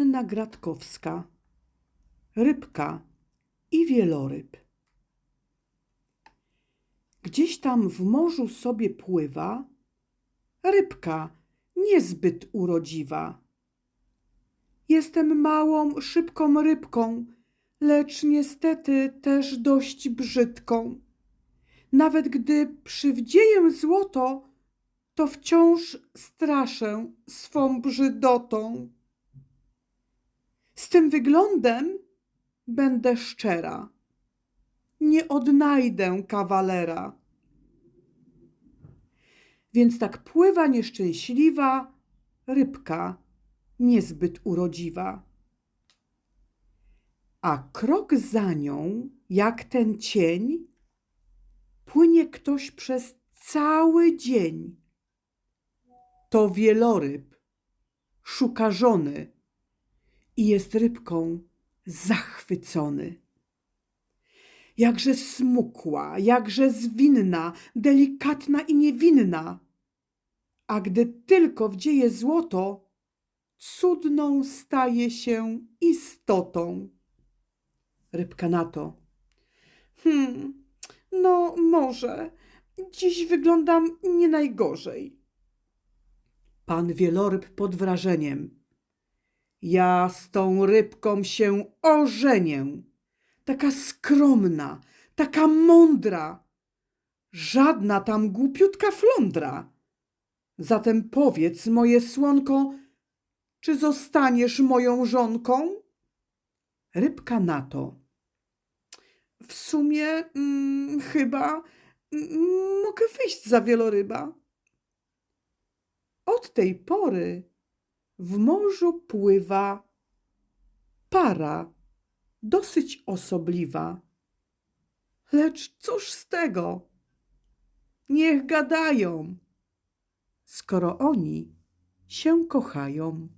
Anna Gratkowska Rybka i wieloryb Gdzieś tam w morzu sobie pływa rybka niezbyt urodziwa. Jestem małą, szybką rybką, lecz niestety też dość brzydką. Nawet gdy przywdzieję złoto, to wciąż straszę swą brzydotą. Z tym wyglądem będę szczera. Nie odnajdę kawalera. Więc tak pływa nieszczęśliwa rybka niezbyt urodziwa. A krok za nią, jak ten cień, płynie ktoś przez cały dzień. To wieloryb, szuka żony i jest rybką zachwycony. Jakże smukła, jakże zwinna, delikatna i niewinna. A gdy tylko wdzieje złoto, cudną staje się istotą. Rybka na to. Hmm, no może. Dziś wyglądam nie najgorzej. Pan wieloryb pod wrażeniem. Ja z tą rybką się ożenię. Taka skromna, taka mądra. Żadna tam głupiutka flądra. Zatem powiedz, moje słonko, czy zostaniesz moją żonką? Rybka na to. W sumie mm, chyba mm, mogę wyjść za wieloryba. Od tej pory w morzu pływa para dosyć osobliwa. Lecz cóż z tego? Niech gadają, skoro oni się kochają.